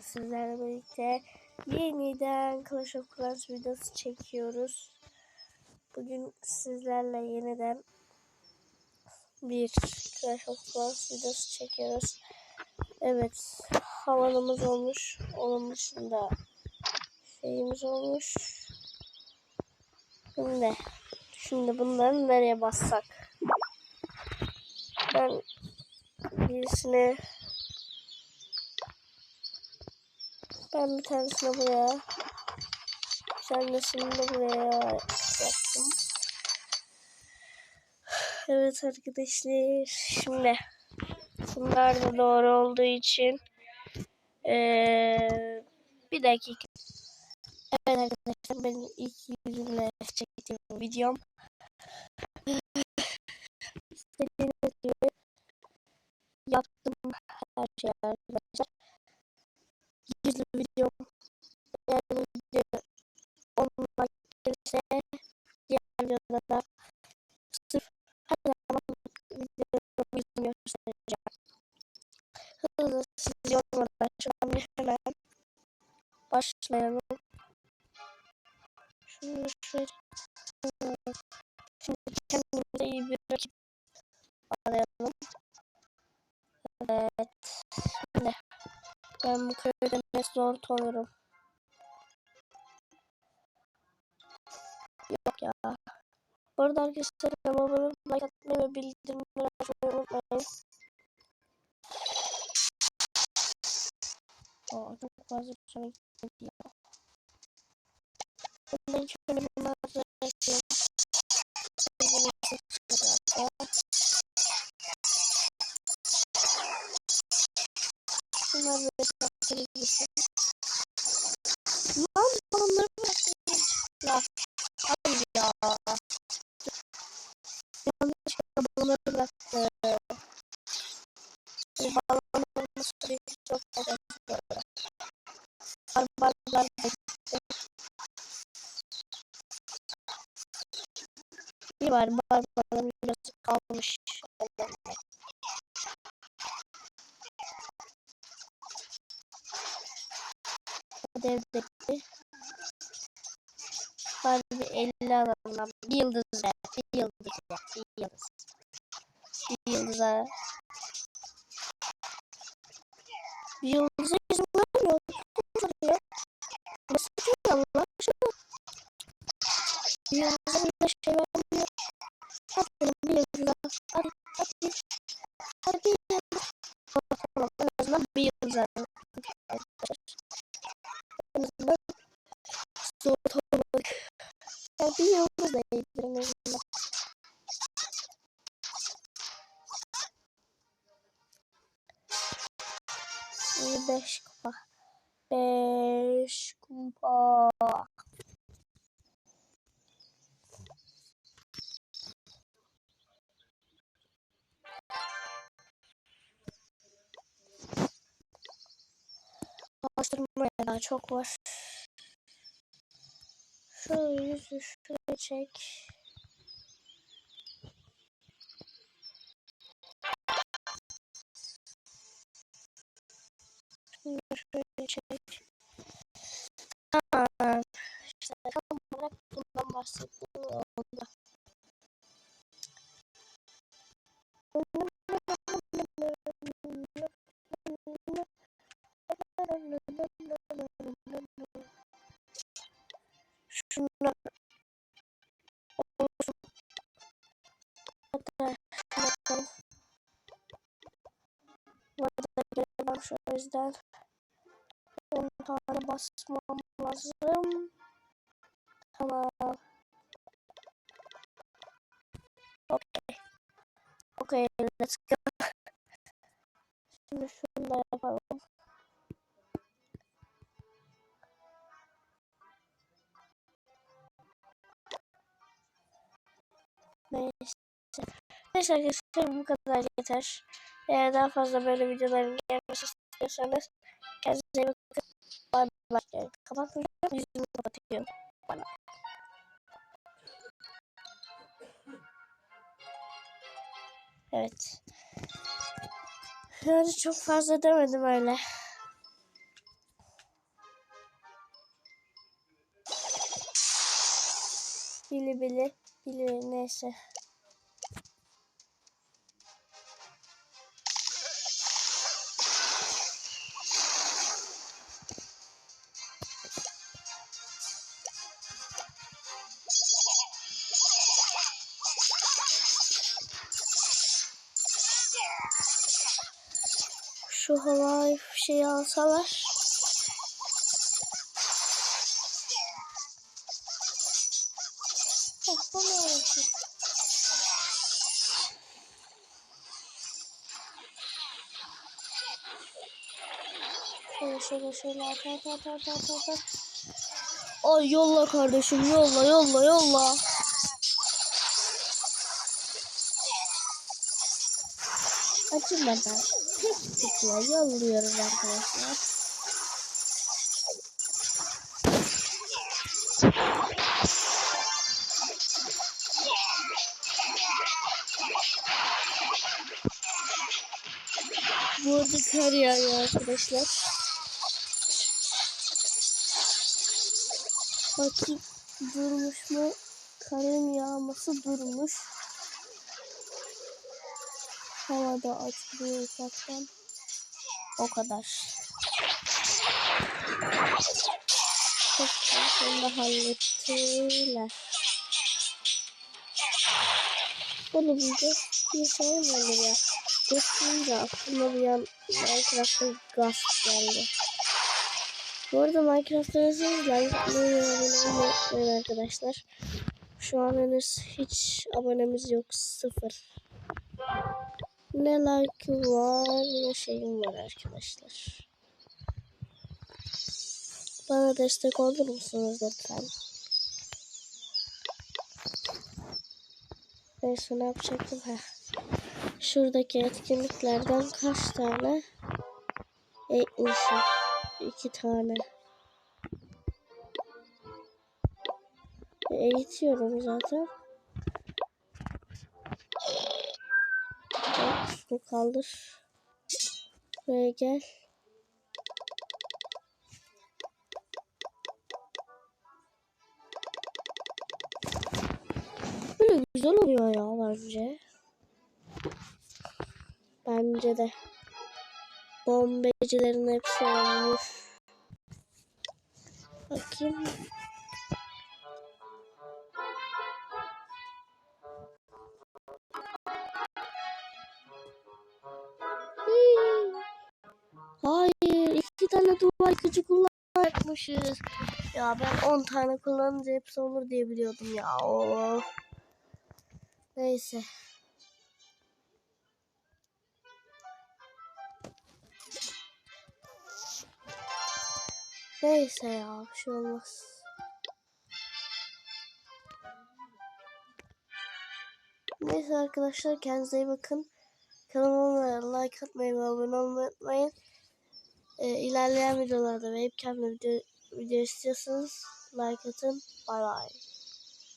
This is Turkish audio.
sizlerle birlikte yeniden Clash of Clans videosu çekiyoruz. Bugün sizlerle yeniden bir Clash of Clans videosu çekiyoruz. Evet, havanımız olmuş. Onun dışında şeyimiz olmuş. Şimdi, şimdi bunları nereye bassak? Ben birisine Ben bir tanesini buraya. Bir tanesini de buraya yaptım. Evet arkadaşlar. Şimdi bunlar da doğru olduğu için ee, bir dakika. Evet arkadaşlar benim ilk yüzümle çektiğim videom. İstediğiniz gibi yaptım her şeyi arkadaşlar yüzlü video. Eğer bu video 10 like zor olurum. Yok ya. Bu arada arkadaşlar abone like atmayı ve bildirimleri açmayı unutmayın. Aa, çok fazla bir şey gitmedi ya. Ben şöyle bir mağaza yapıyorum. Şunlar böyle tatlı gitsin. Lan balonları bıraktım. Ya. Hayır ya. Yanlışlıkla balonları bıraktı. Bu balonların süreci çok. Barbarlar da gitti. Bir var barbarların biraz kalmış. Devletti. Bari bir 50 alalım lan. Bir yıldız ver. Bir yıldız ver. Bir yıldız. Bir yıldıza. Bir yıldıza izin vermiyor. Buraya. Burası çok Allah aşkına. Bir yıldıza bir de şey vermiyor. Hadi bir yıldıza. Hadi. Hadi. Hadi bir yıldız. Tamam. En azından bir yıldız 5 kupa. 5 kupa. Araştırmaya daha çok var. Şöyle yüzü şuraya çek. Şöyle çek. Tamam. İşte tam olarak bundan bahsettiğim oldu. Şunlar olsun. Hatta şunu yapalım. Burada gelemem şu yüzden. 10 tane basmam lazım. Tamam. Okay. Okay, let's go. Şimdi şunu da yapalım. Neyse. Neyse arkadaşlar bu kadar yeter. Eğer daha fazla böyle videoların gelmesi istiyorsanız Kendinize bakın. Bay bay. Ee, Kapatmayacağım. Yüzümü kapatıyorum. Bay. Evet. Yani çok fazla demedim öyle. Bili bili. Bili neyse. Şu havai fişeği alsalar. Şöyle şöyle şöyle at at at at at at, at. Ay yolla kardeşim yolla yolla yolla. Acımadan tek tıkla yolluyoruz arkadaşlar. Bu arada kar yağıyor arkadaşlar. Bakayım durmuş mu? Karın yağması durmuş. Havada açılıyor ufaktan. O kadar. Çok sonra hallettiler. Bunu bir bir şey mi ya? Düşününce aklıma bir an Minecraft'ta gaz geldi. Bu arada Minecraft'ta yazıyoruz. Like atmayı abone arkadaşlar. Şu an henüz hiç abonemiz yok. Sıfır. Ne like var ne şeyim var arkadaşlar. Bana destek olur musunuz lütfen? Neyse ne yapacaktım? Heh. Şuradaki etkinliklerden kaç tane ekmişim? İki tane. Eğitiyorum zaten. Şunu kaldır. Buraya gel. Böyle güzel oluyor ya bence. Bence de. Bombecilerin hepsi olmuş. Bakayım. Kullanacakmışız. Ya ben 10 tane kullanınca hepsi olur diye biliyordum ya. Of. Neyse. Neyse ya, bir şey olmaz. Neyse arkadaşlar kendinize iyi bakın. Kanalıma like atmayı ve abone olmayı unutmayın. Ee, ilerleyen videolarda webcam'le video, video istiyorsanız like atın. Bay bay.